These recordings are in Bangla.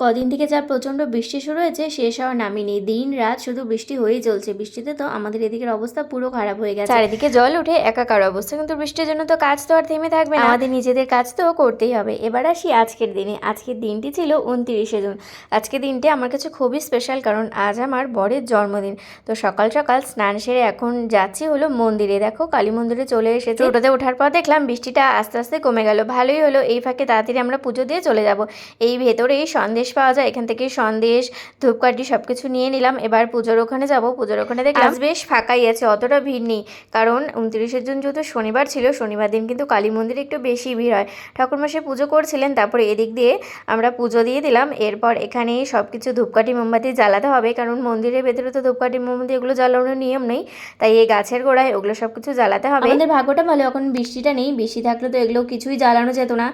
কদিন থেকে যা প্রচণ্ড বৃষ্টি শুরু হয়েছে শেষ হওয়ার নামই নেই দিন রাত শুধু বৃষ্টি হয়েই চলছে। বৃষ্টিতে তো আমাদের এদিকের অবস্থা পুরো খারাপ হয়ে গেছে। চারিদিকে জল উঠে একাকার অবস্থা কিন্তু বৃষ্টির জন্য তো কাজ তো আর থেমে থাকবে না। আমাদের নিজেদের কাজ তো করতেই হবে। এবার আসি আজকের দিনে। আজকের দিনটি ছিল উনতিরিশে জুন। আজকের দিনটি আমার কাছে খুবই স্পেশাল কারণ আজ আমার বরের জন্মদিন। তো সকাল সকাল স্নান সেরে এখন যাচ্ছি হলো মন্দিরে। দেখো কালী মন্দিরে চলে এসেছে। টোটোতে ওঠার পর দেখলাম বৃষ্টিটা আস্তে আস্তে কমে গেল। ভালোই হলো। এই ফাঁকে তাড়াতাড়ি আমরা পুজো দিয়ে চলে যাব। এই ভেতরেই সন্দেশ পাওয়া যায় এখান থেকে সন্দেশ ধূপকাঠি সব কিছু নিয়ে নিলাম। এবার পুজোর ওখানে যাব পুজোর ওখানে দেখলাম আজ বেশ ফাঁকাই আছে অতটা ভিড় নেই। কারণ উনত্রিশে জুন যেহেতু শনিবার ছিল শনিবার দিন কিন্তু কালী মন্দিরে একটু বেশি ভিড় হয়। ঠাকুরমশাই পুজো করছিলেন তারপরে এদিক দিয়ে আমরা পুজো দিয়ে দিলাম। এরপর এখানে সব কিছু ধূপকাঠি মোমবাতি জ্বালাতে হবে কারণ মন্দিরের ভেতরে তো ধূপকাঠি মোমবাতি এগুলো জ্বালানোর নিয়ম নেই। তাই এই গাছের গোড়ায় ওগুলো সব কিছু জ্বালাতে হবে। আমাদের ভাগ্যটা ভালো এখন বৃষ্টিটা নেই। বৃষ্টি থাকলে তো এগুলো কিছুই জ্বালানো যেত না।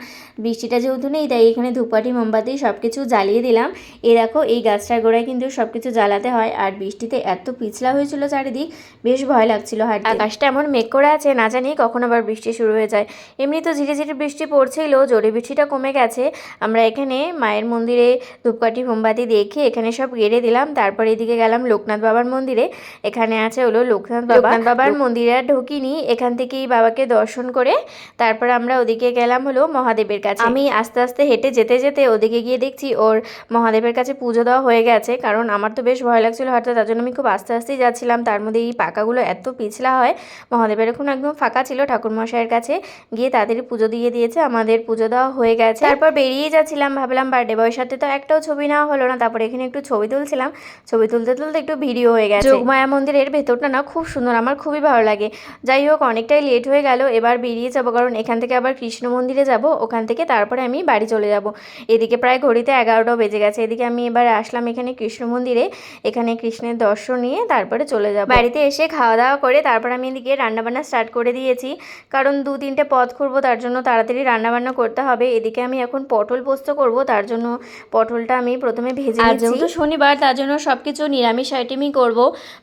বৃষ্টিটা যেহেতু নেই তাই এখানে ধূপকাঠি মোমবাতি সব কিছু জ্বালিয়ে দিলাম। এই দেখো এই গাছটার গোড়ায় কিন্তু সব কিছু জ্বালাতে হয় আর বৃষ্টিতে এত পিছলা হয়েছিল চারিদিক বেশ ভয় লাগছিল হাঁটতে। আকাশটা এমন মেঘ করে আছে না জানি কখন আবার বৃষ্টি শুরু হয়ে যায়। এমনি তো ঝিরে ঝিরে বৃষ্টি পড়ছিল জোরে বৃষ্টিটা কমে গেছে। আমরা এখানে মায়ের মন্দিরে ধূপকাঠি মোমবাতি দেখে এখানে সব গেড়ে দিলাম। তারপরে এদিকে গেলাম লোকনাথ বাবার মন্দিরে। এখানে আছে হলো লোকনাথ বাবা। লোকনাথ বাবার মন্দিরে আর ঢুকিনি এখান থেকেই বাবাকে দর্শন করে তারপর আমরা ওদিকে গেলাম হলো মহাদেবের কাছে। আমি আস্তে আস্তে হেঁটে যেতে যেতে ওদিকে গিয়ে দেখছি ওর মহাদেবের কাছে পুজো দেওয়া হয়ে গেছে, কারণ আমার তো বেশ ভয় লাগছিল হয়তো তার জন্য আমি খুব আস্তে আস্তেই যাচ্ছিলাম। তার মধ্যে এই পাকাগুলো এত পিছলা হয়, মহাদেবের এখন একদম ফাঁকা ছিল ঠাকুরমশাইয়ের কাছে। গিয়ে তাড়াতাড়ি পুজো দিয়ে দিয়েছে, আমাদের পুজো দেওয়া হয়ে গেছে। তারপর বেরিয়ে যাচ্ছিলাম, ভাবলাম বার্থডে বয়ের সাথে তো একটাও ছবি নেওয়া হলো না, তারপর এখানে একটু ছবি তুলছিলাম। ছবি তুলতে তুলতে একটু ভিডিও হয়ে গেছে। যোগমায়া মন্দিরের ভেতরটা না খুব সুন্দর, আমার খুবই ভালো লাগে। যাই হোক, অনেকটাই লেট হয়ে গেল, এবার বেরিয়ে যাব, কারণ এখান থেকে আবার কৃষ্ণ মন্দিরে যাব, ওখান থেকে তারপরে আমি বাড়ি চলে যাব। এদিকে প্রায় ঘড়িতে এগারোটাও বেজে গেছে। এদিকে আমি এবার আসলাম এখানে কৃষ্ণ মন্দিরে। এখানে কৃষ্ণের দর্শন নিয়ে তারপরে চলে যাব। বাড়িতে এসে খাওয়া দাওয়া করে তারপর আমি এদিকে রান্নাবান্না স্টার্ট করে দিয়েছি। কারণ দু তিনটে পথ করব তার জন্য তাড়াতাড়ি রান্নাবান্না করতে হবে। এদিকে আমি এখন পটল পোস্ত করব তার জন্য পটলটা আমি প্রথমে ভেজে আর নিচ্ছি। যেহেতু শনিবার তার জন্য সব কিছু নিরামিষ আইটেমই করব।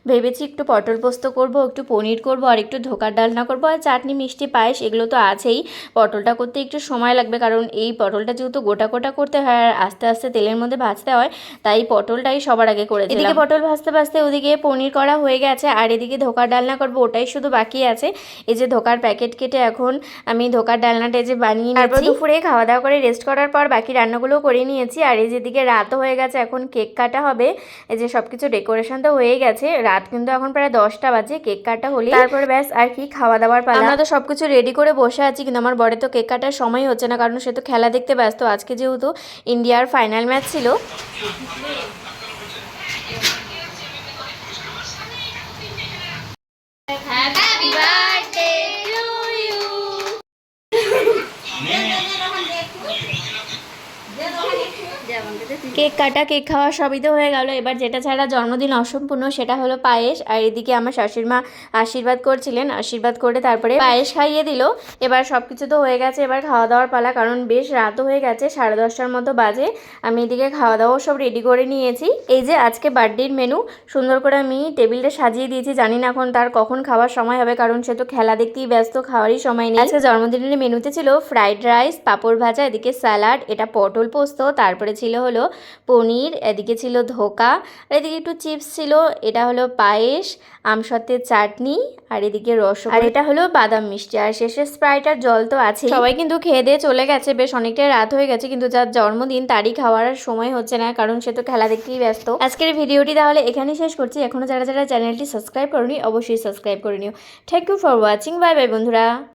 ভেবেছি একটু পটল পোস্ত করব একটু পনির করব আর একটু ধোকার ডালনা করব আর চাটনি মিষ্টি পায়েস এগুলো তো আছেই। পটলটা করতে একটু সময় লাগবে কারণ এই পটলটা যেহেতু গোটা গোটা করতে হয় আর আস্তে আস্তে তেলের মধ্যে ভাজতে হয় তাই পটলটাই সবার আগে করে এদিকে পটল ভাজতে ভাজতে ওদিকে পনির করা হয়ে গেছে আর এদিকে ধোকার ডালনা করব ওটাই শুধু বাকি আছে। এই যে ধোকার প্যাকেট কেটে এখন আমি ধোকার ডালনাটা যে বানিয়ে তারপর দুপুরে খাওয়া দাওয়া করে রেস্ট করার পর বাকি রান্নাগুলো করে নিয়েছি আর এই যেদিকে রাতও হয়ে গেছে এখন কেক কাটা হবে। এই যে সব কিছু ডেকোরেশন তো হয়ে গেছে রাত কিন্তু এখন প্রায় দশটা বাজে কেক কাটা হলে। তারপরে ব্যাস আর কি খাওয়া দাওয়ার পালা। আমরা তো সব কিছু রেডি করে বসে আছি কিন্তু আমার বড়ে তো কেক কাটার সময় হচ্ছে না কারণ সে তো খেলা দেখতে ব্যস্ত। আজকে যেহেতু ইন্ডিয়ার ফাইনাল ম্যাচ ছিল। কেক কাটা, কেক খাওয়া সবই তো হয়ে গেল। এবার যেটা ছাড়া জন্মদিন অসম্পূর্ণ, সেটা হলো পায়েস। আর এদিকে আমার শাশুড়ি মা আশীর্বাদ করছিলেন। আশীর্বাদ করে তারপরে পায়েস খাইয়ে দিল। এবার সব কিছু তো হয়ে গেছে, এবার খাওয়া দাওয়ার পালা। কারণ বেশ রাতও হয়ে গেছে, সাড়ে দশটার মতো বাজে। আমি এদিকে খাওয়া দাওয়াও সব রেডি করে নিয়েছি। এই যে আজকে বার্থডের মেনু সুন্দর করে আমি টেবিলটা সাজিয়ে দিয়েছি। জানি না এখন তার কখন খাওয়ার সময় হবে, কারণ সে তো খেলা দেখতেই ব্যস্ত, খাওয়ারই সময় নেই। আজকে জন্মদিনের মেনুতে ছিল ফ্রাইড রাইস পাঁপড় ভাজা, এদিকে স্যালাড এটা পটল পোস্ত, তারপরে ছিল হলো পনির, এদিকে ছিল ধোকা, আর এদিকে একটু চিপস ছিল, এটা হলো পায়েস, আমসত্ত্বের চাটনি, আর এদিকে রস আর এটা হলো বাদাম মিষ্টি, আর শেষে স্প্রাইট আর জল তো আছে সবাই কিন্তু খেয়ে দিয়ে চলে গেছে, বেশ অনেকটাই রাত হয়ে গেছে, কিন্তু যার জন্মদিন তারই খাওয়ার সময় হচ্ছে না, কারণ সে তো খেলা দেখতেই ব্যস্ত। আজকের ভিডিওটি তাহলে এখানেই শেষ করছি এখনও যারা যারা চ্যানেলটি সাবস্ক্রাইব করনি, অবশ্যই সাবস্ক্রাইব করে নিও। Thank you for watching bye bye বন্ধুরা।